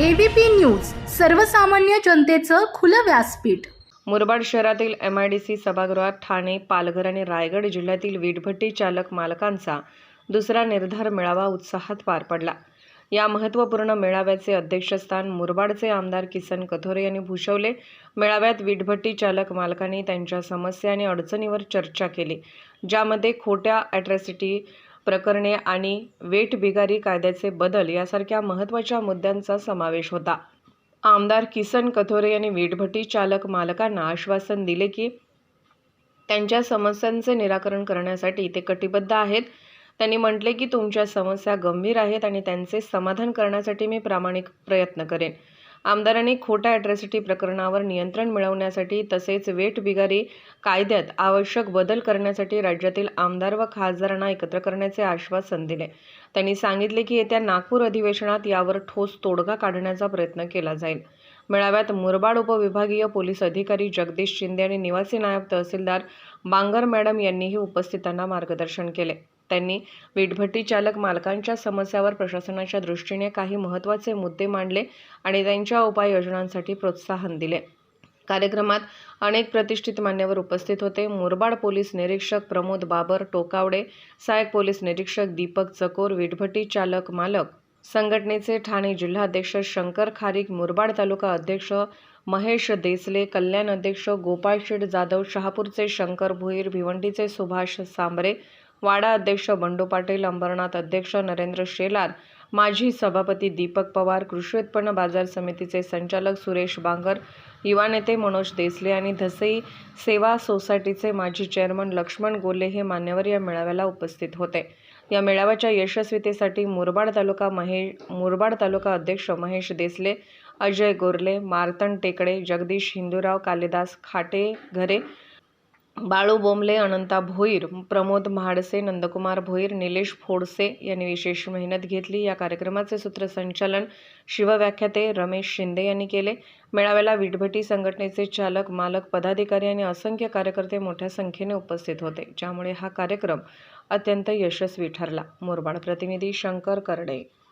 ABP news सर्वसामान्य जनतेचं खुलं व्यासपीठ. मुरबाड शहरातील एम आय डी सी सभागृहात ठाणे पालघर आणि रायगड जिल्ह्यातील वीटभट्टी चालक मालकांचा दुसरा निर्धार मेळावा उत्साहात पार पडला. या महत्त्वपूर्ण मेळाव्याचे अध्यक्षस्थान मुरबाडचे आमदार किसन कथोरे यांनी भूषवले. मेळाव्यात वीटभट्टी चालक मालकांनी त्यांच्या समस्या आणि अडचणीवर चर्चा केली ज्यामध्ये खोट्या ॲट्रॅसिटी प्रकरणे आणि वेट बिगारी कायद्याचे बदल यासारख्या महत्त्वाच्या मुद्द्यांचा समावेश होता. आमदार किसन कथोरे यांनी वीटभट्टी चालक मालकांना आश्वासन दिले की त्यांच्या समस्यांचे निराकरण करण्यासाठी ते कटिबद्ध आहेत. त्यांनी म्हटले की तुमच्या समस्या गंभीर आहेत आणि त्यांचे समाधान करण्यासाठी मी प्रामाणिक प्रयत्न करेन. आमदारांनी खोट्या अॅट्रॉसिटी प्रकरणावर नियंत्रण मिळवण्यासाठी तसेच वेठबिगारी कायद्यात आवश्यक बदल करण्यासाठी राज्यातील आमदार व खासदारांना एकत्र करण्याचे आश्वासन दिले. त्यांनी सांगितले की येत्या नागपूर अधिवेशनात यावर ठोस तोडगा काढण्याचा प्रयत्न केला जाईल. मेळाव्यात मुरबाड उपविभागीय पोलीस अधिकारी जगदीश शिंदे आणि निवासी नायब तहसीलदार बांगर मॅडम यांनीही उपस्थितांना मार्गदर्शन केले. त्यांनी वीटभट्टी चालक मालकांच्या समस्यावर प्रशासनाच्या दृष्टीने काही महत्त्वाचे मुद्दे मांडले आणि त्यांच्या उपाययोजनांसाठी प्रोत्साहन दिले. कार्यक्रमात अनेक प्रतिष्ठित मान्यवर उपस्थित होते. मुरबाड पोलीस निरीक्षक प्रमोद बाबर टोकावडे सहाय्यक पोलीस निरीक्षक दीपक चकोर वीटभट्टी चालक मालक संघटनेचे ठाणे जिल्हाध्यक्ष शंकर खारीक मुरबाड तालुका अध्यक्ष महेश देसले कल्याण अध्यक्ष गोपाळ शेठ जाधव शहापूरचे शंकर भोईर भिवंडीचे सुभाष सांबरे वाडा अध्यक्ष बंडू पाटील अंबरनाथ अध्यक्ष नरेंद्र शेलार माजी सभापती दीपक पवार कृषी उत्पन्न बाजार समितीचे संचालक सुरेश बांगर युवा नेते मनोज देसले आणि धसई सेवा सोसायटीचे माजी चेअरमन लक्ष्मण गोले हे मान्यवर या मेळाव्याला उपस्थित होते. या मेळाव्याच्या यशस्वीतेसाठी मुरबाड तालुका महेश मुरबाड तालुका अध्यक्ष महेश देसले अजय गोरले मार्तन टेकडे जगदीश हिंदूराव कालिदास खाटे घरे बाळू बोंबले अनंता भोईर प्रमोद म्हाडसे नंदकुमार भोईर निलेश फोडसे यांनी विशेष मेहनत घेतली. या कार्यक्रमाचे सूत्रसंचालन शिवव्याख्याते रमेश शिंदे यांनी केले. मेळाव्याला विटभटी संघटनेचे चालक मालक पदाधिकारी आणि असंख्य कार्यकर्ते मोठ्या संख्येने उपस्थित होते ज्यामुळे हा कार्यक्रम अत्यंत यशस्वी ठरला. मोरबाड प्रतिनिधी शंकर करडे